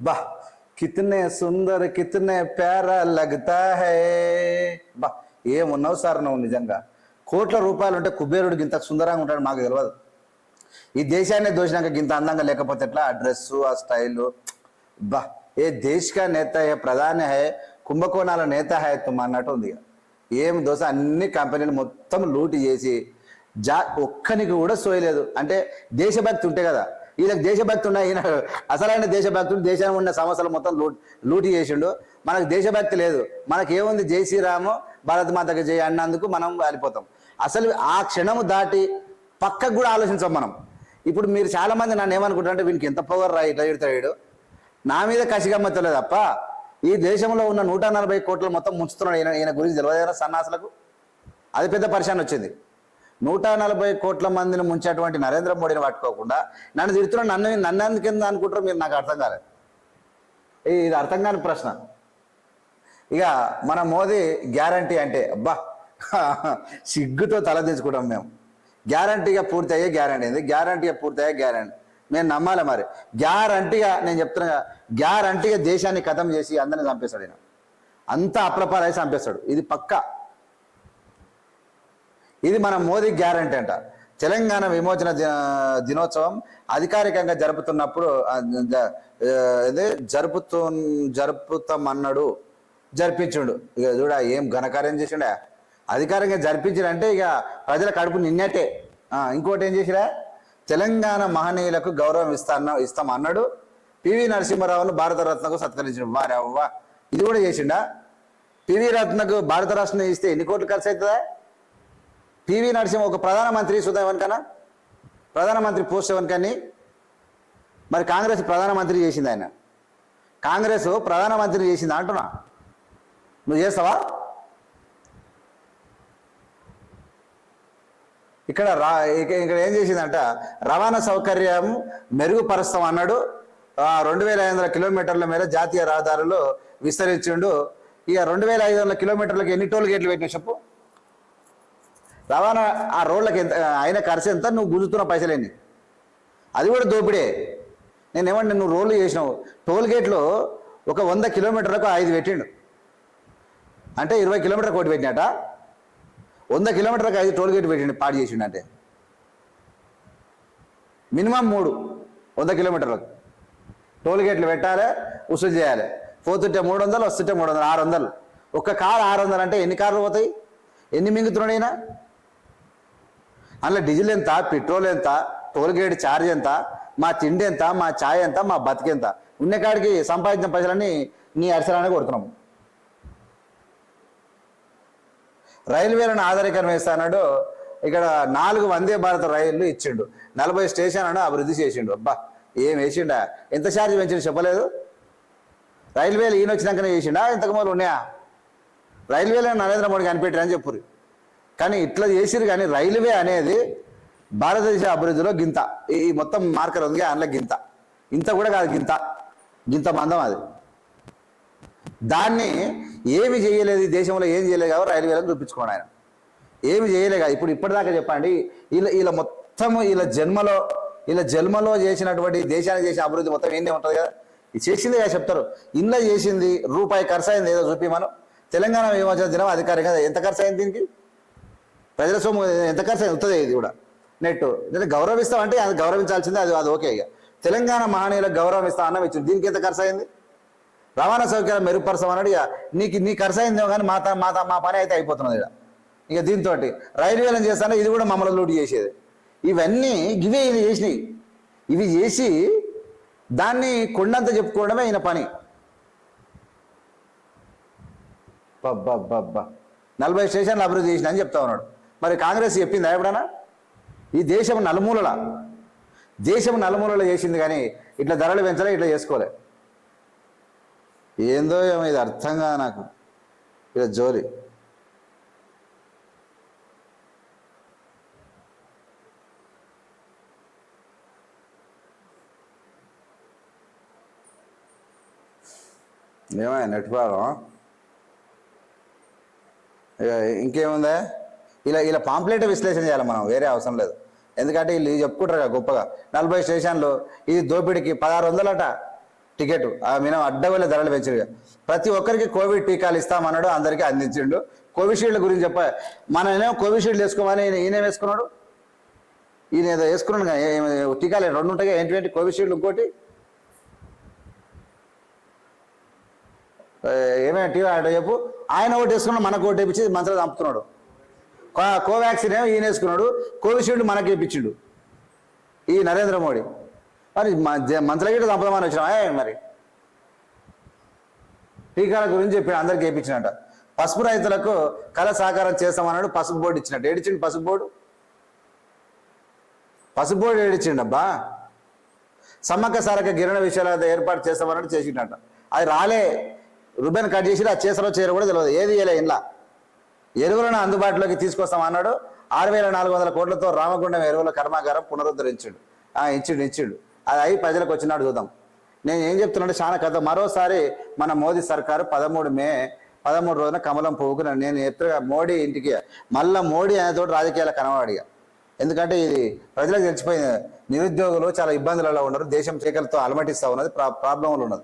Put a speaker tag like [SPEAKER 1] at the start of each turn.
[SPEAKER 1] బా కితనే సుందర్ కితనే ప్యారా లగతా హే బా ఏమున్నావు సార్ నువ్వు నిజంగా కోట్ల రూపాయలు ఉంటే కుబేరుడికి ఇంత సుందరంగా ఉంటాడు మాకు తెలియదు ఈ దేశాన్ని దోషినాక ఇంత అందంగా లేకపోతే ఎట్లా? ఆ డ్రెస్సు ఆ స్టైలు బా ఏ దేశ్కా నేత ఏ ప్రధాని హై కుంభకోణాల నేత హై తుమ్ అన్నట్టు ఉంది ఏం దోశ అన్ని కంపెనీలు మొత్తం లూటి చేసి జా ఒక్కనికి కూడా సోయలేదు. అంటే దేశభక్తి ఉంటే కదా వీళ్ళకి దేశభక్తి ఉన్న ఈయన అసలైన దేశభక్తుడు దేశానికి ఉన్న సమస్యలు మొత్తం లూట్ లూటి చేసిండు. మనకు దేశభక్తి లేదు. మనకి ఏముంది జై శ్రీరాము భారత మాతకి జై అన్నందుకు మనం వెళ్ళిపోతాం. అసలు ఆ క్షణము దాటి పక్కకు కూడా ఆలోచించాం మనం. ఇప్పుడు మీరు చాలా మంది నన్ను ఏమనుకుంటారంటే వీనికి ఎంత పవర్ రా ఇట్లా తిడతాడు వీడు. నా మీద కసిగమ్మతలేదు తప్ప ఈ దేశంలో ఉన్న నూట నలభై కోట్లు మొత్తం ముంచుతున్నాడు ఈయన ఈయన గురించి తెలియదు సన్నాసులకు. అది పెద్ద పరిశాన్ వచ్చింది. నూట నలభై కోట్ల మందిని ముంచేటువంటి నరేంద్ర మోడీని పట్టుకోకుండా నన్ను తిడుతున్న నన్ను నన్ను ఎందుకు కింద మీరు నాకు అర్థం కాలేదు. ఇది అర్థం కాని ప్రశ్న. ఇక మన మోదీ గ్యారంటీ అంటే అబ్బా సిగ్గుతో తలదించుకుంటాం మేము. గ్యారంటీగా పూర్తి అయ్యే గ్యారంటీ. ఏంది? గ్యారంటీగా పూర్తి అయ్యే గ్యారంటీ. నేను నమ్మాలి మరి. గ్యారంటీగా నేను చెప్తున్నా గ్యారంటీగా దేశాన్ని ఖతం చేసి అందరిని చంపేస్తాడు ఈయన. అంతా అప్రపాలై చంపేస్తాడు. ఇది పక్కా. ఇది మన మోదీ గ్యారంటీ అంట. తెలంగాణ విమోచన దినోత్సవం అధికారికంగా జరుపుతున్నప్పుడు అదే జరుపుతూ జరుపుతామన్నాడు జరిపించుండు. ఇక చూడ ఏం ఘనకార్యం చేసిండా? అధికారికంగా జరిపించాడంటే ఇక ప్రజల కడుపు నిన్నట్టే. ఇంకోటి ఏం చేసిరా? తెలంగాణ మహనీయులకు గౌరవం ఇస్తా ఇస్తాం అన్నాడు పివి నరసింహారావును భారతరత్నకు సత్కరించిన వారే అవ్వ ఇది కూడా చేసిండా? పివి రత్నకు భారత రత్న ఇస్తే ఎన్ని కోట్లు ఖర్చు అవుతుందా పివి నరసింహ ఒక ప్రధానమంత్రి సుధా ఎవరికన్నా ప్రధానమంత్రి పోస్ట్ ఎవరికని మరి కాంగ్రెస్ ప్రధానమంత్రి చేసింది ఆయన. కాంగ్రెస్ ప్రధానమంత్రి చేసింది అంటున్నా. నువ్వు చేస్తావా? ఇక్కడ రా ఇక్కడ ఏం చేసిందంట? రవాణా సౌకర్యం మెరుగుపరుస్తాం అన్నాడు. రెండు వేల ఐదు వందల కిలోమీటర్ల మేర జాతీయ రహదారులు విస్తరించిండు. ఇక రెండు వేల ఐదు వందల కిలోమీటర్లకు ఎన్ని టోల్ గేట్లు పెట్టిన చెప్పు. రవాణా ఆ రోడ్లకి ఎంత అయిన ఖర్చు ఎంత నువ్వు గుంజుతున్న పైసలు అది కూడా దోపిడే. నేను ఏమంటే నువ్వు రోడ్లు చేసినావు. టోల్ గేట్లో ఒక వంద కిలోమీటర్లకు ఐదు పెట్టిండు. అంటే ఇరవై కిలోమీటర్ కోటి పెట్టినట. వంద కిలోమీటర్లకు ఐదు టోల్ గేట్ పెట్టిండు పాడు చేసిండు అంటే. మినిమం మూడు వంద కిలోమీటర్లకు. టోల్ గేట్లు పెట్టాలి వసూలు చేయాలి. పోతుంటే మూడు వందలు వస్తుంటే మూడు వందలు ఆరు వందలు. ఒక్క కారు ఆరు వందలు అంటే ఎన్ని కార్లు పోతాయి? ఎన్ని మింగుతున్నాడు అందులో డీజిల్ ఎంత పెట్రోల్ ఎంత టోల్గేట్ ఛార్జ్ ఎంత మా తిండి ఎంత మా ఛాయ్ ఎంత మా బతికెంత ఉన్న కాడికి సంపాదించిన పైసలన్నీ నీ అరిసరానే కొడుతున్నాము. రైల్వేలను ఆధారీకరణ వేస్తానాడు ఇక్కడ నాలుగు వందే భారత రైళ్ళు ఇచ్చిండు. నలభై స్టేషన్లను అభివృద్ధి చేసిండు. అబ్బా ఏం వేసిండా? ఎంత ఛార్జ్ పెంచిండు చెప్పలేదు. రైల్వేలు ఈయన వచ్చినాకనే చేసిండా? ఇంతకు ముందు ఉన్నాయా? రైల్వేలను నరేంద్ర మోడీ కనిపెట్టారని చెప్పురు కానీ ఇట్లా చేసిరు కానీ రైల్వే అనేది భారతదేశ అభివృద్ధిలో గింత. ఈ మొత్తం మార్కర్ ఉంది అందులో గింత. ఇంత కూడా కాదు గింత. గింత మందం అది. దాన్ని ఏమి చేయలేదు ఈ దేశంలో ఏం చేయలేదు కాబట్టి రైల్వేలను చూపించుకోండి ఆయన. ఏమి చేయలే కాదు ఇప్పుడు ఇప్పటిదాకా చెప్పండి. వీళ్ళ వీళ్ళ మొత్తం వీళ్ళ జన్మలో వీళ్ళ జన్మలో చేసినటువంటి దేశానికి చేసిన అభివృద్ధి మొత్తం ఏంటి ఉంటుంది కదా? ఇది చేసింది కదా చెప్తారు. ఇంట్లో చేసింది రూపాయి ఖర్చు అయింది ఏదో చూపి మనం తెలంగాణ విమోచన దినం అధికారికంగా ఎంత ఖర్చు అయింది దీనికి? ప్రజల సొమ్ము ఎంత ఖర్చు అవుతుంది వస్తుంది ఇది కూడా. నెట్ నేను గౌరవిస్తాం అంటే అది గౌరవించాల్సిందే అది అది ఓకే ఇక. తెలంగాణ మహనీయులకు గౌరవం ఇస్తా అన్నం ఇచ్చింది. దీనికి ఎంత ఖర్చు అయింది? రవాణా సౌకర్యం మెరుగుపరచమన్నాడు ఇక. నీకు నీ ఖర్చు అయిందేమో కానీ మా మా మా పని అయితే అయిపోతున్నది ఇక. ఇక దీంతో రైల్వేలను చేస్తానే ఇది కూడా మమ్మల్ని లూటు చేసేది. ఇవన్నీ ఇవే ఇది చేసినాయి. ఇవి చేసి దాన్ని కొండంత చెప్పుకోవడమే ఈయన పని. బబ్బా నలభై స్టేషన్లు అభివృద్ధి చేసిన అని చెప్తా ఉన్నాడు. మరి కాంగ్రెస్ చెప్పిందా ఎప్పుడన్నా? ఈ దేశం నలుమూలల? దేశం నలుమూలల చేసింది కానీ ఇట్లా ధరలు పెంచలే ఇట్లా చేసుకోలే. ఏందో ఏమో ఇది అర్థం కాదు నాకు. ఇలా జోలి ఏమైనా నెట్ ప్రాబ్లం ఇంకేముందా? ఇలా ఇలా పాంప్లెట్ విశ్లేషణ చేయాలి మనం వేరే అవసరం లేదు. ఎందుకంటే వీళ్ళు చెప్పుకుంటారు కదా గొప్పగా. నలభై స్టేషన్లు ఇది దోపిడికి పదహారు వందలట టికెట్. ఆ మినిమం అడ్డవల్ల ధరలు పెంచారు ప్రతి ఒక్కరికి కోవిడ్ టీకాలు ఇస్తామన్నాడు అందరికీ అందించిండు. కోవిషీల్డ్ గురించి చెప్ప మన ఏమో కోవిషీల్డ్ వేసుకోమని ఈయన వేసుకున్నాడు? ఈయన ఏదో వేసుకున్నాడు టీకాలు రెండు ఉంటాయి ఏంటి కోవిషీల్డ్ ఇంకోటి? ఏమైనా ఏమేమి టీవీ ఆడ చెప్పు. ఆయన ఒకటి వేసుకున్నాడు మనకు ఒకటి వేపించి మంత్రులు చంపుతున్నాడు. కోవాక్సిన్ ఏమో ఈయన వేసుకున్నాడు. కోవిషీల్డ్ మనకి ఇప్పించిండు ఈ నరేంద్ర మోడీ. మరి మంత్రుల గిట్ట చంపదామని వచ్చినా మరి? టీకాల గురించి చెప్పి అందరికి వేయించినట్ట పసుపు రైతులకు కళ సాకారం చేస్తామన్నాడు. పసుపు బోర్డు ఇచ్చినట్టు. ఏడిచిండు పసుపు బోర్డు? పసుపు బోర్డు ఏడిచిండబ్బా సమ్మక్క సారక గిరణ విషయాల ఏర్పాటు చేస్తామన్నట్టు చేసిండట. అది రాలే. రుబెన్ కట్ చేసి అది చేసారో చేయరో కూడా తెలియదు ఏది చేయలే ఇంట్లో ఎరువులను అందుబాటులోకి తీసుకొస్తామన్నాడు ఆరు వేల నాలుగు వందల కోట్లతో రామగుండం ఎరువుల కర్మాగారం పునరుద్ధరించాడు. ఆ ఇచ్చిండు ఇచ్చిండు. అది అయి ప్రజలకు వచ్చినాడు చూద్దాం. నేను ఏం చెప్తున్నాడు చాలా కథ. మరోసారి మన మోదీ సర్కారు పదమూడు మే పదమూడు రోజున కమలం పువ్వుకు నేను ఎత్తుగా మోడీ ఇంటికి మళ్ళీ మోడీ అనేతో రాజకీయాల కనవాడిగా ఎందుకంటే ఇది ప్రజలకు తెలిసిపోయింది. నిరుద్యోగులు చాలా ఇబ్బందులలో ఉన్నారు. దేశం చీకలతో అలమటిస్తూ ఉన్నది. ప్రా ప్రాబ్లంలు ఉన్నది.